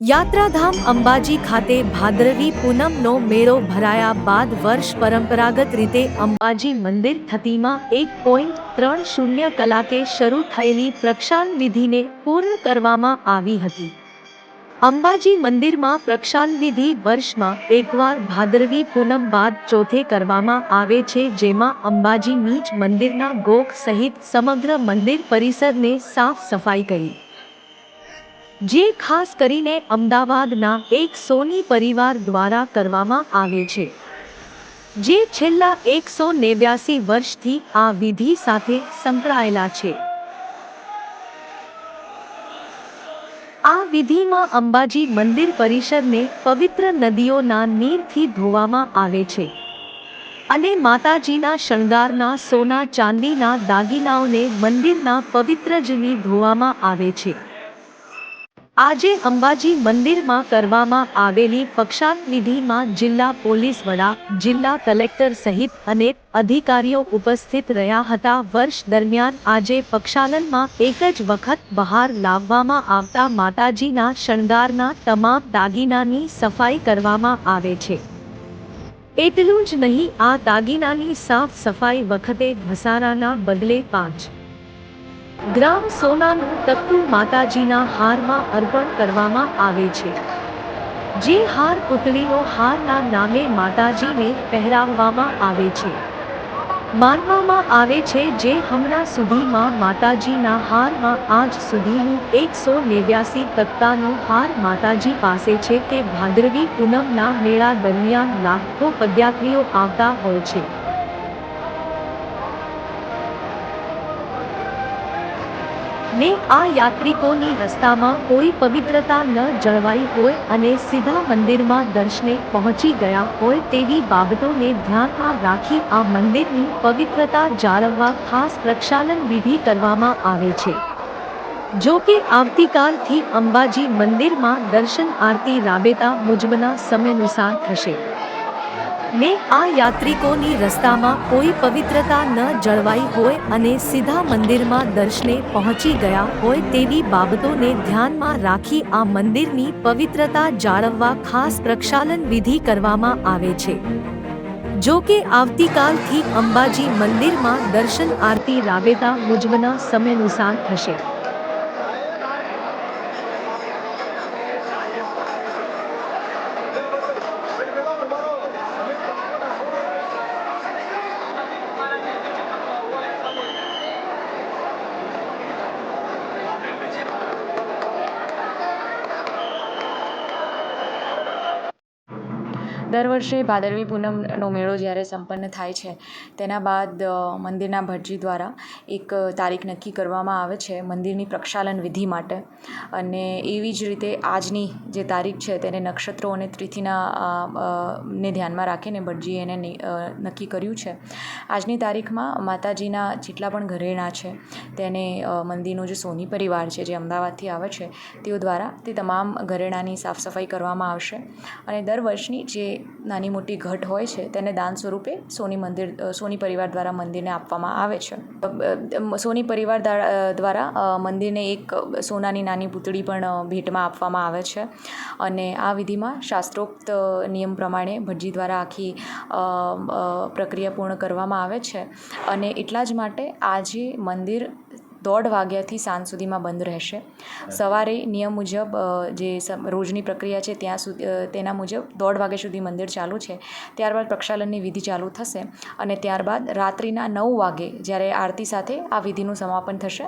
યાત્રાધામ અંબાજી ખાતે ભાદરવી પૂનમનો મેળો ભરાયા બાદ વર્ષ પરંપરાગત રીતે અંબાજી મંદિર થતીમાં એક પોઈન્ટ ત્રણ શૂન્ય કલાકે શરૂ થયેલી પ્રક્ષાલ વિધિને પૂર્ણ કરવામાં આવી હતી. અંબાજી મંદિરમાં પ્રક્ષાલ વિધિ વર્ષમાં એકવાર ભાદરવી પૂનમ બાદ ચોથે કરવામાં આવે છે, જેમાં અંબાજી નીચ મંદિરના ગોખ સહિત સમગ્ર મંદિર પરિસરને સાફ સફાઈ કરી જે ખાસ કરીને અમદાવાદના એક સોની પરિવાર દ્વારા કરવામાં આવે છે. જે છેલ્લા એકસો નેવ્યાસી વર્ષથી આ વિધિ સાથે સંકળાયેલા છે. આ વિધિમાં અંબાજી મંદિર પરિસરને પવિત્ર નદીઓના નીરથી ધોવામાં આવે છે અને માતાજીના શણગારના સોના ચાંદીના દાગીનાઓને મંદિરના પવિત્ર જળથી ધોવામાં આવે છે. આજે અંબાજી મંદિરમાં કરવામાં આવેલી પક્ષાંત વિધિમાં જિલ્લા પોલીસ વડા, જિલ્લા કલેક્ટર સહિત અનેક અધિકારીઓ ઉપસ્થિત રહ્યા હતા. વર્ષ દરમિયાન આજે પક્ષાલનમાં એક જ વખત બહાર લાવવામાં આવતા માતાજીના શણગારના તમામ દાગીનાની સફાઈ કરવામાં આવે છે. એટલું જ નહીં, આ દાગીનાની સાફ સફાઈ વખતે ઘસારાના બદલે પાંચ ગ્રામ સોનાનું તકતું માતાજીના હારમાં અર્પણ કરવામાં આવે છે. જે હાર પુતળીનો હારના નામે માતાજીને પહેરાવવામાં આવે છે. માનવામાં આવે છે જે હમણાં સુધીમાં માતાજીના હારમાં આજ સુધીનું એકસો નેવ્યાસી તત્તાનો હાર માતાજી પાસે છે તે ભાદરવી પૂનમના મેળા દરમિયાન લાખો પદયાત્રીઓ આવતા હોય છે. ને આ યાત્રિકોની રસ્તામાં કોઈ પવિત્રતા ન જળવાઈ હોય અને સીધા મંદિરમાં દર્શને પહોંચી ગયા હોય તેવી બાબતોને ધ્યાનમાં રાખી આ મંદિરની પવિત્રતા જાળવવા ખાસ પ્રક્ષાલન વિધિ કરવામાં આવે છે. જો કે આવતીકાલથી અંબાજી મંદિરમાં દર્શન આરતી રાબેતા મુજબના સમયાનુસાર થશે. ને આ યાત્રિકોની રસ્તામાં કોઈ પવિત્રતા ન જળવાઈ હોય અને સીધા મંદિરમાં દર્શને પહોંચી ગયા હોય તેવી બાબતોને ધ્યાનમાં રાખી આ મંદિરની પવિત્રતા જાળવવા ખાસ પ્રક્ષાલન વિધિ કરવામાં આવે છે. જો કે આવતીકાલથી અંબાજી મંદિરમાં દર્શન આરતી રાવેતા મુજબના સમયાનુસાર થશે. દર વર્ષે ભાદરવી પૂનમનો મેળો જ્યારે સંપન્ન થાય છે, તેના બાદ મંદિરના ભટજી દ્વારા એક તારીખ નક્કી કરવામાં આવે છે મંદિરની પ્રક્ષાલન વિધિ માટે. અને એવી જ રીતે આજની જે તારીખ છે તેને નક્ષત્રો અને તિથિના ને ધ્યાનમાં રાખીને ભટજીએ એને નક્કી કર્યું છે. આજની તારીખમાં માતાજીના જેટલા પણ ઘરેણાં છે, તેને મંદિરનો જે સોની પરિવાર છે જે અમદાવાદથી આવે છે, તેઓ દ્વારા તે તમામ ઘરેણાંની સાફ સફાઈ કરવામાં આવશે. અને દર વર્ષની જે નાની મોટી ઘટ હોય છે, તેને દાન સ્વરૂપે સોની મંદિર સોની પરિવાર દ્વારા મંદિરને આપવામાં આવે છે. સોની પરિવાર દ્વારા મંદિરને એક સોનાની નાની પૂતળી પણ ભેટમાં આપવામાં આવે છે. અને આ વિધિમાં શાસ્ત્રોક્ત નિયમ પ્રમાણે ભટજી દ્વારા આખી પ્રક્રિયા પૂર્ણ કરવામાં આવે છે. અને એટલા જ માટે આજે મંદિર દોઢ વાગ્યાથી સાંજ સુધીમાં બંધ રહેશે. સવારે નિયમ મુજબ જે રોજની પ્રક્રિયા છે ત્યાં સુધી તેના મુજબ દોઢ વાગ્યા સુધી મંદિર ચાલુ છે. ત્યારબાદ પ્રક્ષાલનની વિધિ ચાલુ થશે અને ત્યારબાદ રાત્રિના નવ વાગે જ્યારે આરતી સાથે આ વિધિનું સમાપન થશે.